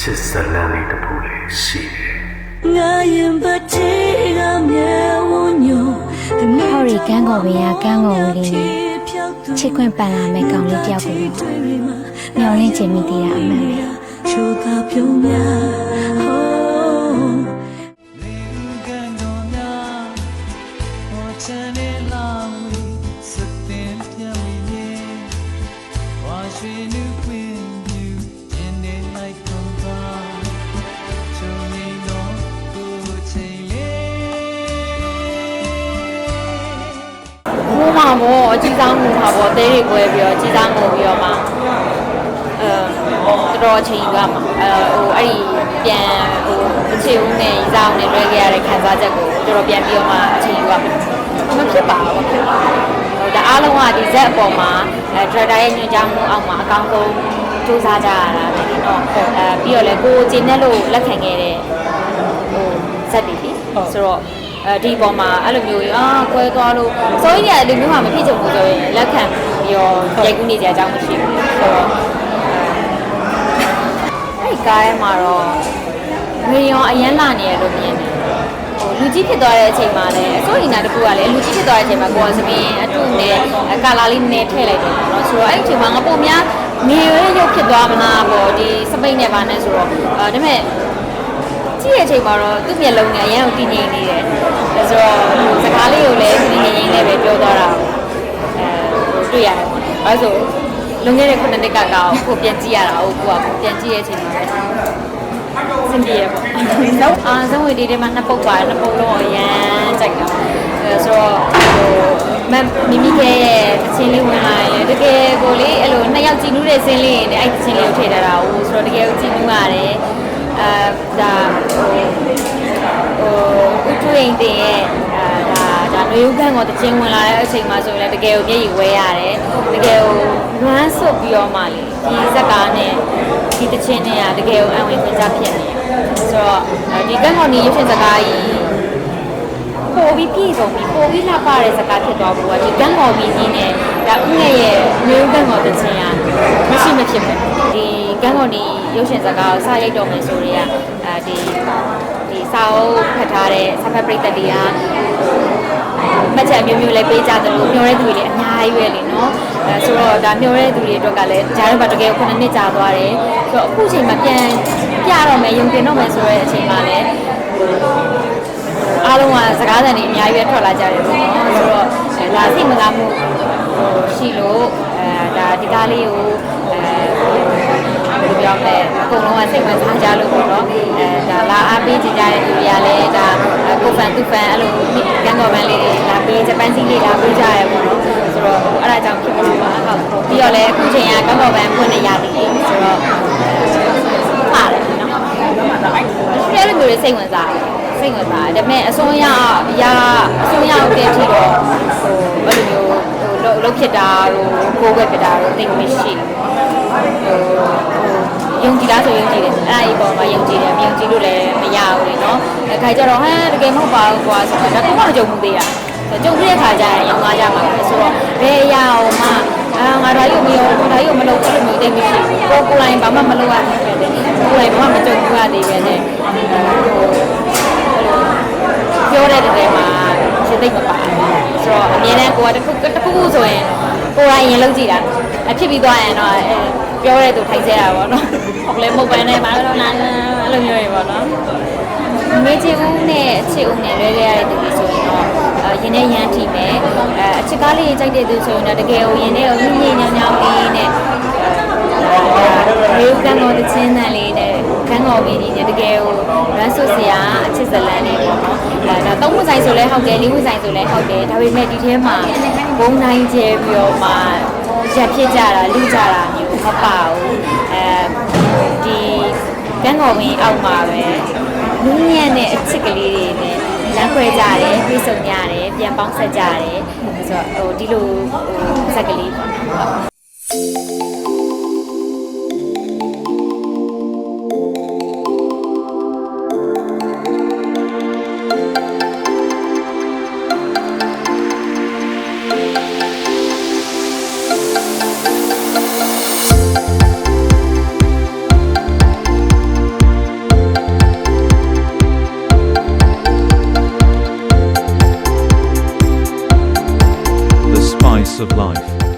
ချစ်ဇလန်းလေးတစ်ပုလေးရှိတယ်ငါရင်ပတိကမြဲဝညိုဟော်ရီကန်းကော်ပင်ကကန်းကော်ဦးလေးနဲ့ချစ်ခွင့်ပန်လာမဲ့ကောင်လေးတယောက်ကိုတော့မျောလင့်ချင်မိသေးတာအမှန်ပဲချိုးသာပြုံးများ မိုးမှာပေါ့အကြီးစားမိုးမှာပေါ့တဲတွေကွဲပြီးတော့ကြီးစားမိုးပြီးတော့မှအဲတော်တော်အချိန်ယူရမှာအဲဟိုအဲ့ဒီပြန်ဟိုအခြေဦးနဲ့ရီစားအောင်နဲ့လွဲခဲ့ရတဲ့ခံစားချက်ကိုတော်တော်ပြန်ပြီးတော့မှအချိန်ယူရမှာမဖြစ်ပါဘူးမဖြစ်ပါဘူးဟိုဒါအားလုံးကဒီဇက်အပေါ်မှာအဲဒရိုက်တာရဲ့ညွှန်ကြားမှုအောက်မှာအကောင်းဆုံးစူးစမ်းကြရတာပဲဒီတော့အဲပြီးတော့လေကိုယ်ကျင်းတဲ့လို့လက်ခံခဲ့တဲ့ဟိုဇက်တွေလीဆိုတော့ အဲဒီပေါ်မှာအဲ့လိုမျိုးအာကွဲသွားလို့စိုးရည်တဲ့လူမျိုးမှမဖြစ်ကြဘူးဆိုရင်လက်ခံပြီးတော့ရိုက်ကူးနေကြအကြောင်းမရှိဘူးဆိုတော့အဲ့ဒီကားထဲမှာတော့ငွေရောအရန်လာနေရလို့မြင်တယ်ဟိုလူကြီးဖြစ်သွားတဲ့အချိန်မှာလည်းအစိုးရည်နာတစ်ခုကလည်းလူကြီးဖြစ်သွားတဲ့အချိန်မှာကိုယ်ကသမင်းအတူနဲ့ကာလာလေးနည်းထည့်လိုက်တယ်ပေါ့နော်ဆိုတော့အဲ့ဒီအချိန်မှာငါပုံများငွေရဲရုပ်ဖြစ်သွားမလားပေါ့ဒီစပိတ်နဲ့ပါနဲ့ဆိုတော့အဲဒါပေမဲ့ ကြည့်ရချိန်မှာတော့သူ့မျက်လုံးနဲ့အရန်ကိုတည်ငြိမ်နေတယ်။ဒါဆိုတော့စကားလေးကိုလည်းတည်ငြိမ်ငြိမ်နဲ့ပဲပြောသွားတာကိုအဲတွေ့ရတယ်ပေါ့။အဲဆိုလွန်ခဲ့တဲ့ခုနှစ်နှစ်ကကောင်းကိုပြန်ကြည့်ရတာဟုတ်ကိုကပြန်ကြည့်ရဲ့အချိန်မှာပဲစင်ပြေရပေါ့။နောက်အာဇဝင်ဒီထဲမှာနှစ်ပုတ်ပါတယ်နှစ်ပုတ်လုံးအရန်ကြိုက်တာ။အဲဆိုတော့ဟိုမမီမီခဲရဲ့တချင်းလေးဝင်လာရင်လေတကယ်ကိုလေအဲ့လိုနှစ်ယောက်ကြည်နူးတဲ့စင်းလေးနဲ့အဲ့တချင်းလေးကိုထည့်ထားတာဟိုဆိုတော့တကယ်ကိုကြည်နူးရတယ်။ အဲဒါဟိုဟိုဥထွေးတင်ရဲ့အဲဒါဒါနွေဦးခန့်ကိုတချင်းဝင်လာတဲ့အချိန်မှာဆိုရင်လည်းတကယ်ကိုမျက်ရည်ဝဲရတယ်တကယ်ကိုလွမ်းဆွတ်ပြီးတော့မှလေဒီဇက်ကားနဲ့ဒီတချင်းနဲ့ကတကယ်ကိုအံဝင်ခွင့်ကြဖြစ်နေဆိုတော့ဒီကန့်ကော်နီရုပ်ရှင်ဇာတ်ကားကြီး ပိုပြီးပြည့်စုံပြီးပိုပြီးလှပတဲ့ဇာတ်ကားဖြစ်သွားဖို့ကဒီကန့်ကော်မီကြီးနဲ့ဒါဥငယ်ရဲ့မျိုးကန့်ကော်တချင်းကမရှိမဖြစ်ဘူးဒီကန့်ကော်နီရုပ်ရှင်ဇာတ်ကားကိုစရိုက်တော်မယ်ဆိုရင်ကအဲဒီဒီစာအုပ်ဖတ်ထားတဲ့စာဖတ်ပရိသတ်တွေကမှတ်ချက်အမျိုးမျိုးလည်းပေးကြတယ်လို့မျှော်တဲ့သူတွေလည်းအများကြီးပဲလीနော်အဲဆိုတော့ဒါမျှော်တဲ့သူတွေအတွက်ကလည်းဂျားတော့တကယ်ခုနှစ်နှစ်ကြာသွားတယ်ဆိုတော့အခုချိန်မှာပြန်ပြတော့မယ်ယုံတင်တော့မယ်ဆိုတဲ့အချိန်မှာလည်းအားလုံးက စကားသံတွေအများကြီးပဲထွက်လာကြတယ်ပေါ့နော်ဆိုတော့အဲဒါစိတ်မသားမှုဟိုရှိလို့အဲဒါဒီကားလေးကိုအဲဘယ်လိုပြောမလဲအကုန်လုံးကစိတ်ဝင်စားကြလို့ပေါ့နော်အဲဒါလာအားပေးကြကြတဲ့သူတွေကလည်းဒါကိုဖန်သူဖန်အဲ့လိုကန်းတော်ပန်းလေးတွေလာပေးဂျပန်စီလေးလာပေးကြရပေါ့နော်ဆိုတော့အဲ့ဒါကြောင့်ဖြစ်မှာပါဟုတ်ပြီးတော့လည်းအခုချိန်ကကန်းတော်ပန်းဖွင့်နေရသည်ဆိုတော့ပါတယ်နော်အဲ့လိုမျိုးတွေစိတ်ဝင်စားတယ် စိတ်ဝင်စားတယ်ဒါပေမဲ့အစွန်းရအရာအစွန်းရတဲ့ထိတော့ဟိုဘယ်လိုမျိုးဟိုလုတ်ဖြစ်တာတို့ကိုယ်ွယ်ဖြစ်တာတို့သိမရှိဘူးဟိုယုံကြည်လားဆိုယုံကြည်တယ်အဲ့ဒါအပေါ်မှာယုံကြည်တယ်မယုံကြည်လို့လည်းမရဘူးလေနော်အခါကျတော့ဟမ်တကယ်မဟုတ်ပါဘူးကွာဆိုတော့ဒါကမှမကြုံဘူးသေးတာကြုံတဲ့ခါကျရင်ရောင်းကားကြမှာပဲဆိုတော့ဘယ်အရာအောင်မှအာငါဒါရုပ်မရောဒါရုပ်မလုပ်အဲ့လိုမျိုးသိမရှိဘူးကိုကိုယ်တိုင်ဘာမှမလုပ်ရသေးပဲတဲ့ကိုယ်တိုင်ဘာမှမကြုံဘူးရသေးပဲတဲ့ပြောတဲ့တည်းမှာရှင်းသိမ့်မပါ ဘူးဆိုတော့အမြဲတမ်းကိုကတစ်ခုတစ်ခုခုဆိုရင်ကိုယ်တိုင်ရင်လုပ်ကြည့်တာအဖြစ်ပြီးသွားရင်တော့အဲပြောတဲ့သူထိုင်ဆဲတာပေါ့နော်ဟုတ်လဲမဟုတ်ပဲနဲ့ဘာလို့လဲအဲ့လိုမျိုးတွေပေါ့နော်မေချီဦးနဲ့အချစ်ဦးနဲ့လွဲခဲ့ရတဲ့သူတွေဆိုရင်တော့ရင်ထဲရမ်းထိမယ်အဲအချစ်ကားလေးကြိုက်တဲ့သူဆိုရင်တော့တကယ်ကိုရင်ထဲကိုညင်ညင်ညောင်ညောင်လေးနဲ့ရေကန်းတော်တချင်းတန်လေးနဲ့ကန်းတော်ကြီးကြီးနဲ့တကယ်ကိုရမ်းဆွစရာအချစ်ဇလန်းလေး ပေါ့နော်အဲဒါသုံးဝဆိုင်ဆိုလဲဟုတ်တယ်လေးဝဆိုင်ဆိုလဲဟုတ်တယ်ဒါပေမဲ့ဒီထဲမှာဘုံနိုင်ကျဲပြီးတော့မှရက်ဖြစ်ကြတာလူကြတာမျိုးမပါဘူးအဲဒီကန်းတော်ကြီးအောက်မှာပဲနူးညံ့တဲ့အချစ်ကလေးတွေနဲ့လမ်းခွဲကြတယ်ပြေဆုံကြတယ်ပြန်ပေါင်းဆက်ကြတယ်ဆိုတော့ဟိုဒီလိုဟိုဇက်ကလေးပေါ့ spice of life.